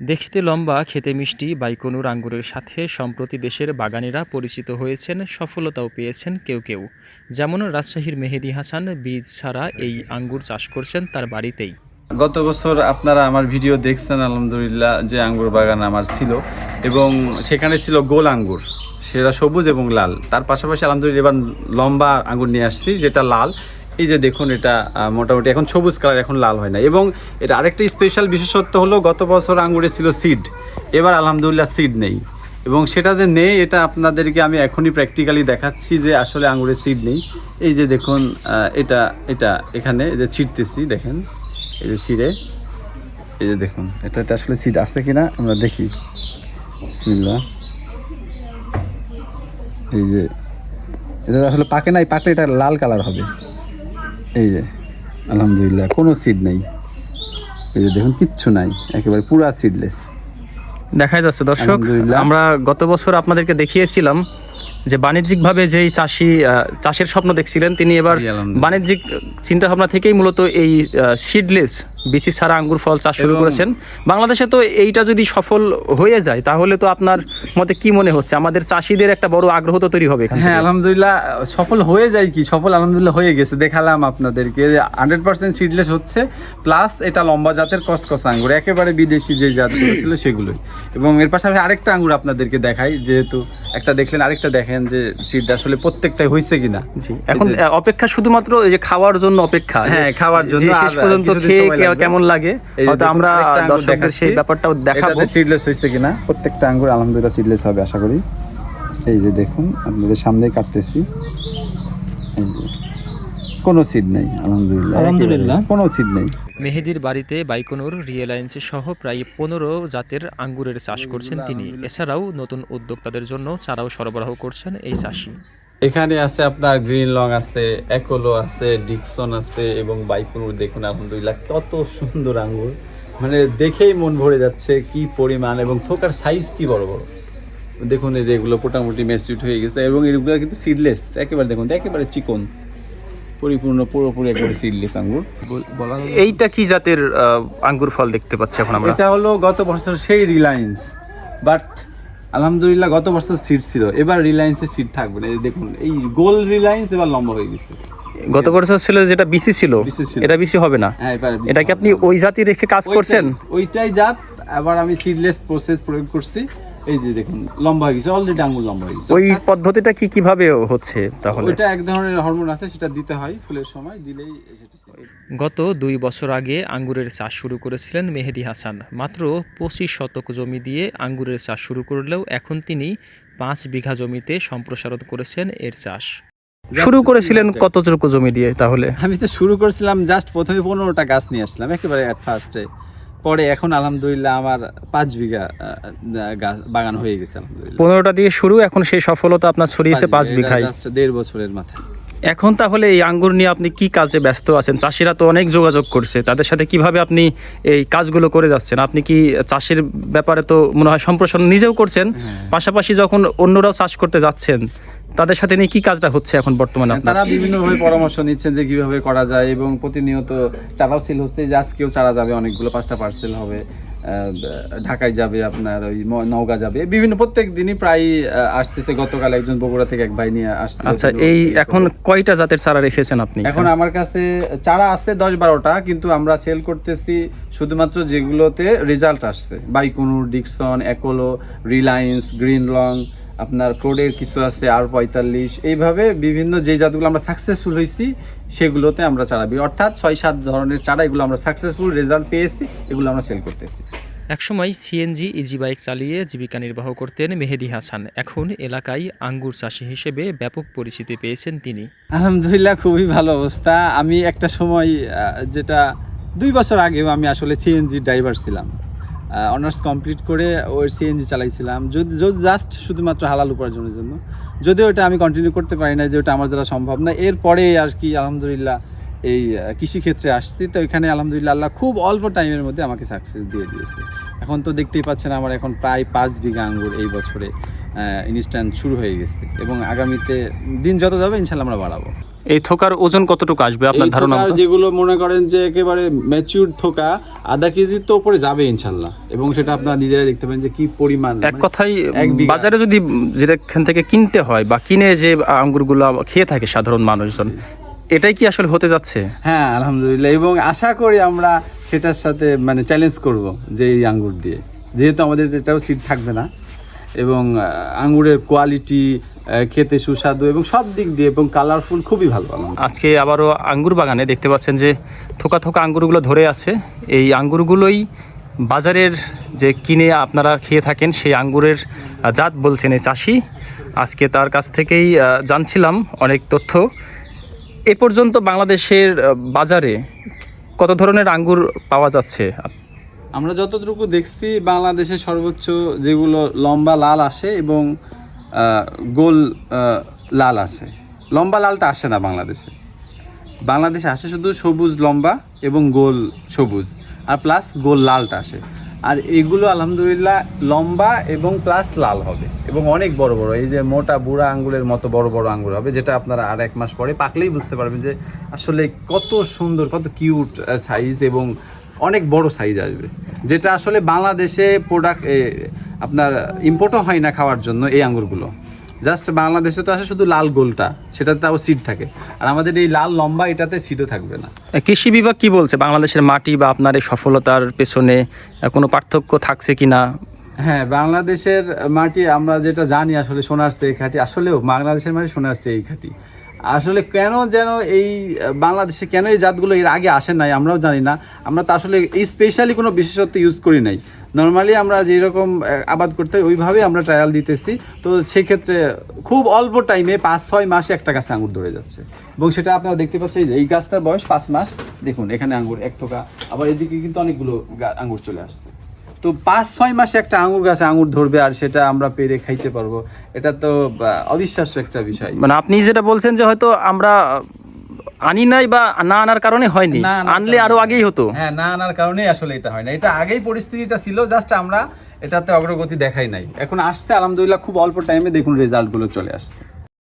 দেখতে লম্বা, খেতে মিষ্টি, বাইকনুর আঙ্গুরের সাথে সম্প্রতি দেশের বাগানিরা পরিচিত হয়েছেন, সফলতাও পেয়েছেন কেউ কেউ। যেমন রাজশাহীর মেহেদি হাসান, বীজ ছাড়া এই আঙ্গুর চাষ করছেন তার বাড়িতেই। গত বছর আপনারা আমার ভিডিও দেখছেন, আলহামদুলিল্লাহ, যে আঙ্গুর বাগান আমার ছিল এবং সেখানে ছিল গোল আঙ্গুর, সেটা সবুজ এবং লাল। তার পাশাপাশি আলহামদুলিল্লাহ এবার লম্বা আঙ্গুর নিয়ে আসছি, যেটা লাল। এই যে দেখুন, এটা মোটামুটি এখন সবুজ কালার এখন লাল হয় না এবং এটা আরেকটা স্পেশাল বিশেষত্ব হলো, গত বছর আঙুরে ছিল সিড এবার আলহামদুলিল্লাহ সিড নেই। এবং সেটা যে নেই, এটা আপনাদেরকে আমি এখনই প্র্যাকটিক্যালি দেখাচ্ছি যে আসলে আঙ্গুরের সিড নেই। এই যে দেখুন এটা এটা এখানে যে ছিটতেছি দেখেন। এই যে ছিঁড়ে, এই যে দেখুন, এটাতে আসলে সিট আছে কিনা আমরা দেখি। বিসমিল্লাহ। এই যে, এটা আসলে পাকে নাই পাকলে এটা লাল কালার হবে। এই যে আলহামদুলিল্লাহ কোনো সিড নেই। এই যে দেখুন কিচ্ছু নাই একেবারে পুরা সিডলেস দেখা যাচ্ছে দর্শক আমরা গত বছর আপনাদেরকে দেখিয়েছিলাম যে বাণিজ্যিকভাবে যেই চাষি চাষের স্বপ্ন দেখছিলেন তিনি এবার বাণিজ্যিক চিন্তা ভাবনা থেকেই মূলত এই সিডলেস বিচি ছাড়া আঙ্গুর ফল চাষ শুরু করেছেন। বাংলাদেশে তো এইটা যদি সফল হয়ে যায় তাহলে তো আপনার মতে কি মনে হচ্ছে? আমাদের চাষিদের একটা বড় আগ্রহ তো তৈরি হবে হ্যাঁ আলহামদুলিল্লাহ সফল হয়ে যায় কি? সফল আলহামদুলিল্লাহ হয়ে গেছে দেখালাম আপনাদেরকে। যে হান্ড্রেড পার্সেন্ট সিডলেস হচ্ছে প্লাস এটা লম্বা জাতের কসকস আঙ্গুর একেবারে বিদেশি যে জাতগুলো ছিল সেগুলোই। এবং এর পাশাপাশি আরেকটা আঙ্গুর আপনাদেরকে দেখাই যেহেতু একটা দেখলেন আরেকটা দেখেন। যে সিট আসলে প্রত্যেকটাই হয়েছে কিনা। জি এখন অপেক্ষা শুধুমাত্র এই যে খাওয়ার জন্য অপেক্ষা হ্যাঁ, খাওয়ার জন্য শেষ পর্যন্ত খেয়ে। কেমন লাগে হয়তো আমরা দর্শকদের সেই ব্যাপারটাও দেখাবো। সিডলেস হয়েছে কিনা? প্রত্যেকটা আঙ্গুর আলহামদুলিল্লাহ সিডলেস হবে আশা করি। এই যে দেখুন আপনাদের সামনেই কাটতেছি। কোনো সিড নেই আলহামদুলিল্লাহ আলহামদুলিল্লাহ। কোনো সিড নেই। মেহেদির বাড়িতে বাইকনুর রিয়েলায়েন্স সহ প্রায় পনেরো জাতের আঙ্গুরের চাষ করছেন তিনি। এছাড়াও নতুন উদ্যোক্তাদের জন্য চারাও সরবরাহ করছেন এই চাষি। এখানে আছে আপনার গ্রিন লং আছে একোলো আছে ডিকসন আছে এবং বাইকুনুর দেখুন আলহামদুলিল্লাহ কত সুন্দর আঙ্গুর। মানে দেখেই মন ভরে যাচ্ছে কি পরিমাণ এবং থোকার সাইজ কি বড় বড়। দেখুন এই যে এগুলো মোটামুটি ম্যাচিউড হয়ে গেছে এবং এগুলো কিন্তু সিডলেস একেবারে দেখুন একেবারে চিকন। পরিপূর্ণ পুরোপুরি একেবারে সিডলেস আঙ্গুর। বলা এইটা কি জাতের আঙ্গুর ফল দেখতে পাচ্ছি এখন আমরা? এটা হলো গত বছর সেই রিলায়েন্স বাট আলহামদুলিল্লাহ গত বছর সিট ছিল। এবার রিলায়েন্সের সিট থাকবে না। এই দেখুন এই গোল রিলায়েন্স এবার লম্বা হয়ে গেছে। গত বছর ছিল যেটা বিসি ছিল এটা বিসি হবে না? হ্যাঁ এটা কি আপনি ওই জাতি রেখে কাজ করছেন? ওইটাই- ওইটাই জাত। আবার আমি সিডলেস প্রসেস প্রয়োগ করছি। এই যে দেখুন লম্বা হয়ে গেছে অলরেডি আঙ্গুল লম্বা হয়ে গেছে। ওই পদ্ধতিটা কি কীভাবে হচ্ছে তাহলে? ওইটা এক ধরনের হরমোন আছে সেটা দিতে হয় ফুলের সময় দিলেই গত দুই বছর আগে আঙ্গুরের চাষ শুরু করেছিলেন মেহেদি হাসান। মাত্র পঁচিশ শতক জমি দিয়ে আঙ্গুরের চাষ শুরু করলেও এখন তিনি পাঁচ বিঘা জমিতে সম্প্রসারণ করেছেন এর চাষ। শুরু করেছিলেন কতটুকু জমি দিয়ে তাহলে? আমি তো শুরু করেছিলাম জাস্ট প্রথমে পনেরোটা গাছ নিয়ে আসলাম একেবারে অ্যাট ফার্স্টে পরে এখন আলহামদুলিল্লাহ আমার পাঁচ বিঘা গাছ বাগান হয়ে গেছে আলহামদুলিল্লাহ। পনেরোটা দিয়ে শুরু এখন সেই সফলতা আপনার ছড়িয়েছে পাঁচ বিঘায়। দেড় বছরের মাথায় এখন তাহলে এই আঙ্গুর নিয়ে আপনি কি কাজে ব্যস্ত আছেন? চাষিরা তো অনেক যোগাযোগ করছে তাদের সাথে কীভাবে আপনি এই কাজগুলো করে যাচ্ছেন? আপনি কি চাষের ব্যাপারে তো মনে হয় সম্প্রসারণ নিজেও করছেন? হ্যাঁ। পাশাপাশি যখন অন্যরাও চাষ করতে যাচ্ছেন তাদের সাথে নিয়ে কি কাজটা হচ্ছে এখন বর্তমানে তারা বিভিন্নভাবে পরামর্শ নিচ্ছেন যে কীভাবে করা যায় এবং প্রতিনিয়ত চারাও সেল হচ্ছে যে আজকেও চারা যাবে অনেকগুলো পাঁচটা পার্সেল হবে ঢাকায় যাবে আপনার ওই নওগাঁ যাবে। বিভিন্ন প্রত্যেক দিনই প্রায় আসতেছে। গতকাল একজন বগুড়া থেকে এক ভাই নিয়ে আসছে আচ্ছা এই এখন কয়টা জাতের চারা রেখেছেন আপনি? এখন আমার কাছে চারা আছে দশ বারোটা কিন্তু আমরা সেল করতেছি শুধুমাত্র যেগুলোতে রেজাল্ট আসছে। বাইকুনুর ডিকসন একোলো রিলায়েন্স গ্রিন লং আপনার ক্রোডের কিছু আছে আর পঁয়তাল্লিশ এইভাবে বিভিন্ন যে জাতগুলো আমরা সাকসেসফুল হয়েছি সেগুলোতে আমরা চারা বিক্রি- অর্থাৎ ছয় সাত ধরনের চারা এগুলো আমরা সাকসেসফুল রেজাল্ট পেয়েছি এগুলো আমরা সেল করতেছি। একসময় সিএনজি ইজি বাইক চালিয়ে জীবিকা নির্বাহ করতেন মেহেদি হাসান। এখন এলাকায় আঙ্গুর চাষি হিসেবে ব্যাপক পরিচিতি পেয়েছেন তিনি। আলহামদুলিল্লাহ খুবই ভালো অবস্থা। আমি একটা সময় যেটা দুই বছর আগেও আমি আসলে সিএনজি ড্রাইভার ছিলাম। অনার্স কমপ্লিট করে ওই সিএনজি চালাইছিলাম। যদি জাস্ট শুধুমাত্র হালাল উপার্জনের জন্য। যদিও এটা আমি কন্টিনিউ করতে পারি না যে ওটা আমার দ্বারা সম্ভব না এরপরে আর কি আলহামদুলিল্লাহ এই কৃষিক্ষেত্রে আসছি। তো এখানে আলহামদুলিল্লাহ আল্লাহ খুব অল্প টাইমের মধ্যে আমাকে সাকসেস দিয়ে দিয়েছে। এখন তো দেখতেই পাচ্ছেন আমার এখন প্রায় পাঁচ বিঘা আঙ্গুর এই বছরে ইনস্ট্যান্ট শুরু হয়ে গেছে এবং আগামীতে দিন যত যাবে ইনশাল্লাহ আমরা বাড়াবো। এই থোকার ওজন কতটুকু আসবে আপনার ধারণা যেগুলো মনে করেন যে একেবারে ম্যাচিউর থোকা আধা কেজির তো উপরে যাবে ইনশাল্লাহ। এবং সেটা আপনারা নিজেরাই দেখতে পাবেন যে কি পরিমাণ এক মানে কথাই বাজারে যদি যেখান থেকে কিনতে হয় বা কিনে যে আঙ্গুরগুলো খেয়ে থাকে সাধারণ মানুষজন এটাই কি আসলে হতে যাচ্ছে? হ্যাঁ আলহামদুলিল্লাহ। এবং আশা করি আমরা সেটার সাথে মানে চ্যালেঞ্জ করব যে এই আঙ্গুর দিয়ে। যেহেতু আমাদের যেটাও সিট থাকবে না এবং আঙ্গুরের কোয়ালিটি খেতে সুস্বাদু এবং সব দিক দিয়ে এবং কালারফুল খুবই ভালো আজকে আবারও আঙ্গুর বাগানে দেখতে পাচ্ছেন যে থোকা থোকা আঙ্গুরগুলো ধরে আছে। এই আঙ্গুরগুলোই বাজারের যে কিনে আপনারা খেয়ে থাকেন সেই আঙ্গুরের জাত বলছেন এই চাষি। আজকে তার কাছ থেকেই জানছিলাম অনেক তথ্য। এ পর্যন্ত বাংলাদেশের বাজারে কত ধরনের আঙ্গুর পাওয়া যাচ্ছে? আমরা যতটুকু দেখছি, বাংলাদেশে সর্বোচ্চ যেগুলো লম্বা লাল আসে এবং গোল লাল আসে। লম্বা লালটা আসে না বাংলাদেশে। বাংলাদেশে আসে শুধু সবুজ লম্বা এবং গোল সবুজ। আর প্লাস গোল লালটা আসে। আর এগুলো আলহামদুলিল্লাহ লম্বা এবং প্লাস লাল হবে। এবং অনেক বড় বড়, এই যে মোটা বুড়া আঙ্গুলের মতো বড় বড় আঙ্গুল হবে, যেটা আপনারা আর এক মাস পরে পাকলেই বুঝতে পারবেন যে আসলে কত সুন্দর, কত কিউট সাইজ এবং অনেক বড় সাইজ আসবে। যেটা আসলে বাংলাদেশে প্রোডাক্ট আপনার ইম্পোর্টও হয় না খাওয়ার জন্য এই আঙ্গুরগুলো। জাস্ট বাংলাদেশে তো আসে শুধু লাল গোলটা সেটাতে তাও সিট থাকে। আর আমাদের এই লাল লম্বা এটাতে সিটও থাকবে না। কৃষি বিভাগ কি বলছে? বাংলাদেশের মাটি বা আপনার এই সফলতার পেছনে কোনো পার্থক্য থাকছে কি না? হ্যাঁ বাংলাদেশের মাটি আমরা যেটা জানি আসলে সোনার চেয়ে খাঁটি। আসলেও বাংলাদেশের মাটি সোনার চেয়ে খাঁটি। আসলে কেন যেন এই বাংলাদেশে কেন এই জাতগুলো এর আগে আসে নাই আমরাও জানি না। আমরা তো আসলে এই স্পেশালি কোনো বিশেষত্ব ইউজ করি নাই। নর্মালি আমরা যেরকম আবাদ করতে ওইভাবেই আমরা ট্রায়াল দিতেছি। তো সেক্ষেত্রে খুব অল্প টাইমে পাঁচ, ছয় মাসে একটা গাছে আঙুর ধরে যাচ্ছে। এবং সেটা আপনারা দেখতে পাচ্ছেন যে এই গাছটার বয়স পাঁচ মাস। দেখুন, এখানে আঙ্গুর এক থোকা, আবার এদিকে কিন্তু অনেকগুলো আঙ্গুর চলে আসছে। তো পাঁচ ছয় মাসে একটা আঙুর গাছে আঙুর ধরবে আর সেটা আমরা পেরে খাইতে পারব। এটা তো অবিশ্বাস্য একটা বিষয়। মানে আপনি যেটা বলছেন যে হয়তো আমরা আনি নাই বা না আনার কারণে হয়নি না আনলে আরও আগেই হতো। হ্যাঁ না আনার কারণে আসলে এটা হয় না। এটা আগেই পরিস্থিতিটা ছিল জাস্ট আমরা এটাতে অগ্রগতি দেখাই নাই। এখন আসছে আলহামদুলিল্লাহ খুব অল্প টাইমে দেখুন রেজাল্টগুলো চলে আসছে।